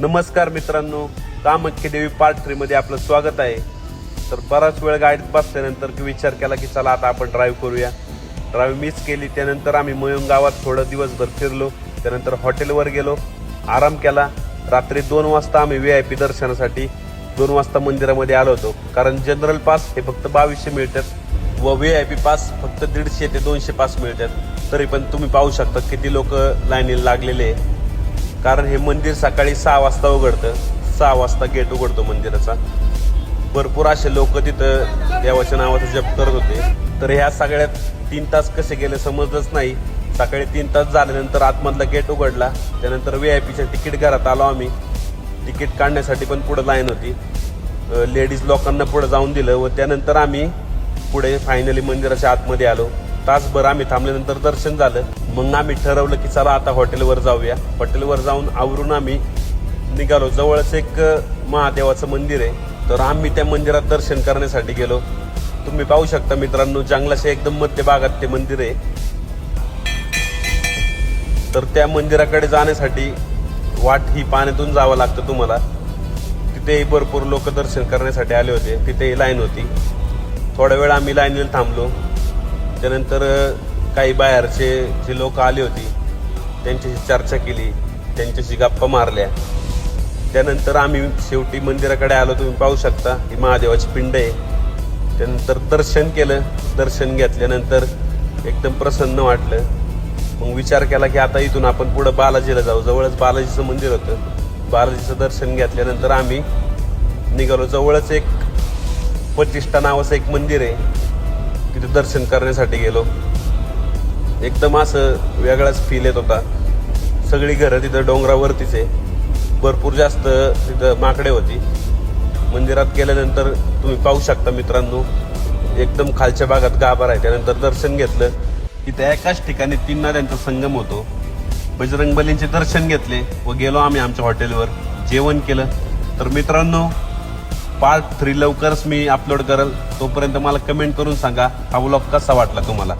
नमस्कार मित्रांनो कामख्य देवी पार्ट थ्रीमध्ये आपलं स्वागत आहे. तर बराच वेळ गाडीत बसल्यानंतर विचार केला की चला आता आपण ड्राईव्ह करूया. ड्राईव्ह मिस केली त्यानंतर आम्ही मयंग गावात थोडं दिवसभर फिरलो. त्यानंतर हॉटेलवर गेलो. आराम केला. रात्री दोन वाजता आम्ही व्ही आय पी दर्शनासाठी दोन वाजता मंदिरामध्ये आलो होतो. कारण जनरल पास हे फक्त बावीसशे मिळतात व व्ही आय पी पास फक्त दीडशे ते दोनशे पास मिळतात. तरी पण तुम्ही पाहू शकता किती लोक लाईनीला लागलेले आहे. कारण हे मंदिर सकाळी सहा वाजता उघडतं. सहा वाजता गेट उघडतो मंदिराचा. भरपूर असे लोक तिथं देवाच्या नावाचा जप करत होते. तर ह्या सगळ्यात तीन तास कसे गेले समजलंच नाही. सकाळी तीन तास झाल्यानंतर आतमधला गेट उघडला. त्यानंतर व्ही आय पीच्या तिकीट घरात आलो आम्ही. तिकीट काढण्यासाठी पण पुढे लाईन होती. लेडीज लोकांना पुढे जाऊन दिलं व त्यानंतर आम्ही पुढे फायनली मंदिराच्या आतमध्ये आलो. तासभर आम्ही थांबल्यानंतर दर्शन झालं. मग आम्ही ठरवलं की चला आता हॉटेलवर जाऊया. हॉटेलवर जाऊन आवरून आम्ही निघालो. जवळच एक महादेवाचं मंदिर आहे. तर आम्ही त्या मंदिरात दर्शन करण्यासाठी गेलो. तुम्ही पाहू शकता मित्रांनो जंगलाच्या एकदम मध्य भागात ते मंदिर आहे. तर त्या मंदिराकडे जाण्यासाठी वाट ही पाण्यातून जावं लागतं तुम्हाला. तिथेही भरपूर लोक दर्शन करण्यासाठी आले होते. तिथेही लाईन होती. थोडा वेळ आम्ही लाईनीला थांबलो. त्यानंतर काही बाहेरचे जे लोक आले होती त्यांच्याशी चर्चा केली त्यांच्याशी गप्पा मारल्या. त्यानंतर आम्ही शेवटी मंदिराकडे आलो. तुम्ही पाहू शकता ही महादेवाची पिंड आहे. त्यानंतर दर्शन केलं. दर्शन घेतल्यानंतर एकदम प्रसन्न वाटलं. मग विचार केला की आता इथून आपण पुढं बालाजीला जाऊ. जवळच बालाजीचं मंदिर होतं. बालाजीचं दर्शन घेतल्यानंतर आम्ही निघालो. जवळच एक प्रतिष्ठा नावाचं एक मंदिर आहे. तिथे दर्शन करण्यासाठी गेलो. एकदम असं वेगळाच फील येत होता. सगळी घरं तिथं डोंगरावरतीच आहे. भरपूर जास्त तिथं माकडे होती. मंदिरात गेल्यानंतर तुम्ही पाहू शकता मित्रांनो एकदम खालच्या भागात गाभार आहे. त्यानंतर दर्शन घेतलं. तिथे एकाच ठिकाणी तीन नद्यांचा संगम होतो. बजरंग बलींचे दर्शन घेतले व गेलो आम्ही आमच्या हॉटेलवर जेवण केलं. तर मित्रांनो पार्ट थ्री लवकरच मी अपलोड करेल तोपर्यंत मला कमेंट करून सांगा हा व्लॉग कसा वाटला तुम्हाला?